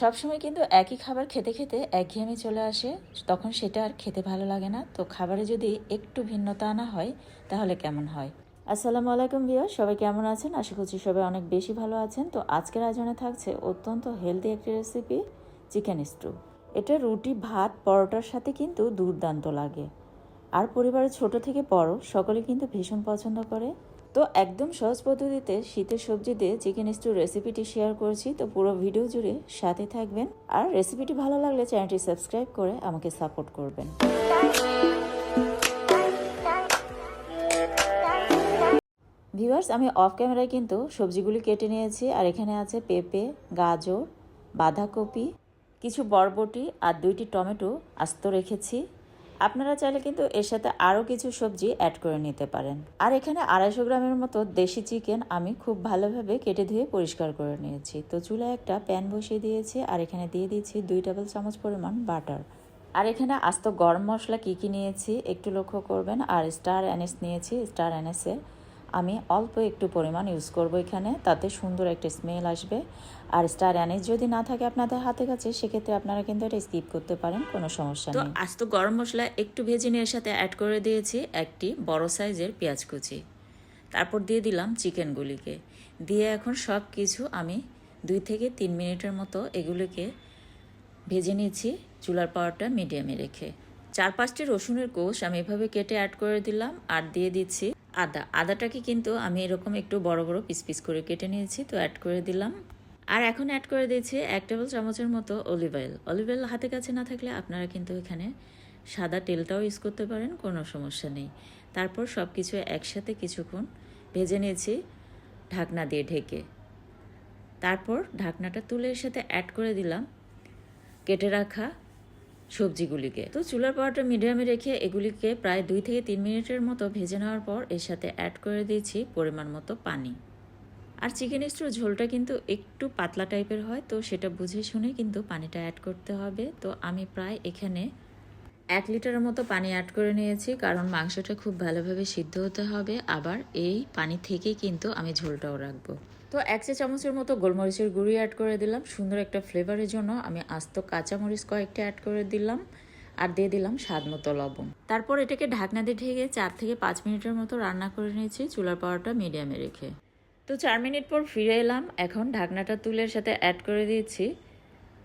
সবসময় কিন্তু একই খাবার খেতে খেতে একঘেয়েমি চলে আসে। তখন সেটা আর খেতে ভালো লাগে না। তো খাবারে যদি একটু ভিন্নতা আনা হয়, তাহলে কেমন হয়? আসসালামু আলাইকুম ভিও সবাই কেমন আছেন? আশা করছি সবাই অনেক বেশি ভালো আছেন। তো আজকের আয়োজনে থাকছে অত্যন্ত হেলদি একটি রেসিপি চিকেন স্টু এটা রুটি, ভাত, পরোটার সাথে কিন্তু দুর্দান্ত লাগে। আর পরিবারের ছোট থেকে বড়, সকলে কিন্তু ভীষণ পছন্দ করে। তো একদম সহজ পদ্ধতিতে শীতের সবজি দিয়ে চিকেন স্টু রেসিপিটি শেয়ার করেছি। তো পুরো ভিডিও জুড়ে সাথে থাকবেন। আর রেসিপিটি ভালো লাগলে চ্যানেলটি সাবস্ক্রাইব করে আমাকে সাপোর্ট করবেন। ভিউয়ার্স আমি অফ ক্যামেরায় কিন্তু সবজিগুলি কেটে নিয়েছি। আর এখানে আছে পেঁপে, গাজর, বাঁধাকপি, কিছু বরবটি আর দুইটি টমেটো আস্ত রেখেছি। আপনারা চাইলে কিন্তু এর সাথে আরও কিছু সবজি অ্যাড করে নিতে পারেন। আর এখানে আড়াইশো গ্রামের মতো দেশি চিকেন আমি খুব ভালোভাবে কেটে ধুয়ে পরিষ্কার করে নিয়েছি। তো চুলায় একটা প্যান বসিয়ে দিয়েছি আর এখানে দিয়ে দিয়েছি দুই টেবিল চামচ পরিমাণ বাটার আর এখানে আস্ত গরম মশলা কী কী নিয়েছি একটু লক্ষ্য করবেন। আর স্টার অ্যানেস নিয়েছি স্টার অ্যানেসের আমি অল্প একটু পরিমাণ ইউজ করব এখানে তাতে সুন্দর একটা স্মেল আসবে। আর স্টার অ্যানিস যদি না থাকে আপনাদের হাতে কাছে সেক্ষেত্রে আপনারা কিন্তু এটা স্কিপ করতে পারেন কোনো সমস্যা নেই। আজ তো গরম মশলা একটু ভেজে নিয়ে সাথে অ্যাড করে দিয়েছি একটি বড় সাইজের পেঁয়াজ কুচি। তারপর দিয়ে দিলাম চিকেনগুলিকে দিয়ে এখন সব কিছু আমি দুই থেকে তিন মিনিটের মতো এগুলিকে ভেজে নিয়েছি চুলার পাওয়ারটা মিডিয়ামে রেখে। চার পাঁচটি রসুনের কোষ আমি এভাবে কেটে অ্যাড করে দিলাম আর দিয়ে দিচ্ছি আদা। আদাটাকে কিন্তু আমি এরকম একটু বড় বড় পিস পিস করে কেটে নিয়েছি, তো অ্যাড করে দিলাম। আর এখন অ্যাড করে দিয়েছি এক টেবিল চামচের মতো অলিভ অয়েল অলিভ অয়েল হাতে কাছে না থাকলে আপনারা কিন্তু এখানে সাদা তেলটাও ইউজ করতে পারেন, কোনো সমস্যা নেই। তারপর সব কিছু একসাথে কিছুক্ষণ ভেজে নিয়েছি ঢাকনা দিয়ে ঢেকে। তারপর ঢাকনাটা তুলে সাথে অ্যাড করে দিলাম। কেটে রাখা সবজিগুলিকে। তো চুলার পাওয়ারটা মিডিয়ামে রেখে এগুলিকে প্রায় দুই থেকে তিন মিনিটের মতো ভেজে নেওয়ার পর এর সাথে অ্যাড করে দিয়েছি পরিমাণ মতো পানি। আর চিকেন স্টোর ঝোলটা কিন্তু একটু পাতলা টাইপের হয়, তো সেটা বুঝে শুনে কিন্তু পানিটা অ্যাড করতে হবে। তো আমি প্রায় এখানে এক লিটারের মতো পানি অ্যাড করে নিয়েছি, কারণ মাংসটা খুব ভালোভাবে সিদ্ধ হতে হবে। আবার এই পানি থেকেই কিন্তু আমি ঝোলটাও রাখব। তো এক চা চামচের মতো গোলমরিচের গুঁড়ি অ্যাড করে দিলাম। সুন্দর একটা ফ্লেভারের জন্য আমি আস্ত কাঁচামরিচ কয়েকটা অ্যাড করে দিলাম আর দিয়ে দিলাম স্বাদ মতো লবণ। তারপর এটাকে ঢাকনা দিয়ে ঢেকে চার থেকে পাঁচ মিনিটের মতো রান্না করে নিয়েছি। চুলার পাওয়ারটা মিডিয়ামে রেখে। তো চার মিনিট পর ফিরে এলাম। এখন ঢাকনাটা তুলের সাথে অ্যাড করে দিয়েছি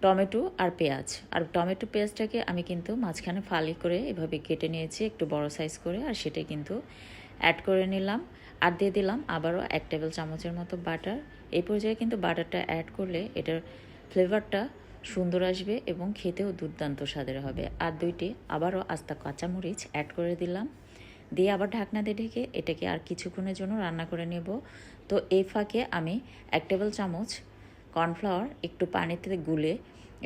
টমেটো আর পেঁয়াজ। আর টমেটো পেঁয়াজটাকে আমি কিন্তু মাঝখানে ফালি করে এভাবে কেটে নিয়েছি একটু বড় সাইজ করে। আর সেটা কিন্তু অ্যাড করে নিলাম, আর দিয়ে দিলাম আবারও এক টেবিল চামচের মতো বাটার এই পর্যায়ে কিন্তু বাটারটা অ্যাড করলে এটার ফ্লেভারটা সুন্দর আসবে এবং খেতেও দুর্দান্ত স্বাদের হবে। আর দুইটি আবারও আস্তা কাঁচামরিচ অ্যাড করে দিলাম। দিয়ে আবার ঢাকনা দিয়ে ঢেকে এটাকে আর কিছুক্ষণের জন্য রান্না করে নেব। তো এই ফাঁকে আমি এক টেবিল চামচ কর্নফ্লাওয়ার একটু পানিতে গুলে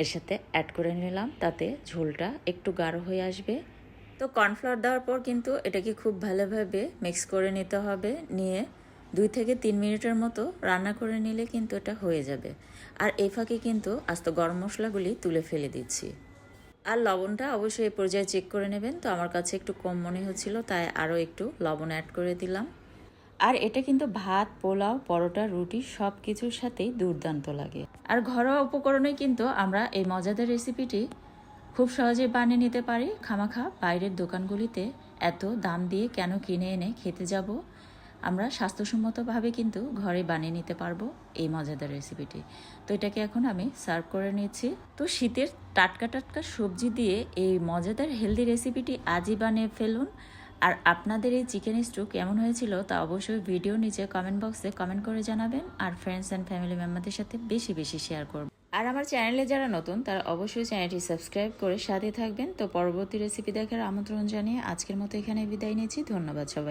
এর সাথে অ্যাড করে নিলাম। তাতে ঝোলটা একটু গাঢ় হয়ে আসবে। তো কর্নফ্লাওয়ার দেওয়ার পর কিন্তু এটাকে খুব ভালোভাবে মিক্স করে নিতে হবে। নিয়ে দুই থেকে তিন মিনিটের মতো রান্না করে নিলে কিন্তু এটা হয়ে যাবে। আর এই ফাঁকে কিন্তু আস্ত গরম মশলাগুলি তুলে ফেলে দিচ্ছি। আর লবণটা অবশ্যই এই পর্যায়ে চেক করে নেবেন। তো আমার কাছে একটু কম মনে হচ্ছিল, তাই আরও একটু লবণ অ্যাড করে দিলাম। আর এটা কিন্তু ভাত, পোলাও, পরোটা, রুটি সব কিছুর সাথেই দুর্দান্ত লাগে। আর ঘরোয়া উপকরণে কিন্তু আমরা এই মজাদার রেসিপিটি খুব সহজে বানিয়ে নিতে পারি। খামাখা, বাইরের দোকানগুলিতে এত দাম দিয়ে কেন কিনে এনে খেতে যাব? আমরা স্বাস্থ্যসম্মতভাবে কিন্তু ঘরে বানিয়ে নিতে পারব এই মজাদার রেসিপিটি তো এটাকে এখন আমি সার্ভ করে নিয়েছি তো শীতের টাটকা টাটকা সবজি দিয়ে এই মজাদার হেলদি রেসিপিটি আজই বানিয়ে ফেলুন। আর আপনাদের এই চিকেন স্টু কেমন হয়েছিল তা অবশ্যই ভিডিও নিচে কমেন্ট বক্সে কমেন্ট করে জানাবেন। আর ফ্রেন্ডস অ্যান্ড ফ্যামিলি মেম্বারদের সাথে বেশি বেশি শেয়ার করবেন আর আমার চ্যানেলে যারা নতুন, তারা অবশ্যই চ্যানেলটি সাবস্ক্রাইব করে সাথে থাকবেন। তো পরবর্তী রেসিপি দেখার আমন্ত্রণ জানিয়ে আজকের মতো এখানে বিদায় নিয়েছি ধন্যবাদ সবাই।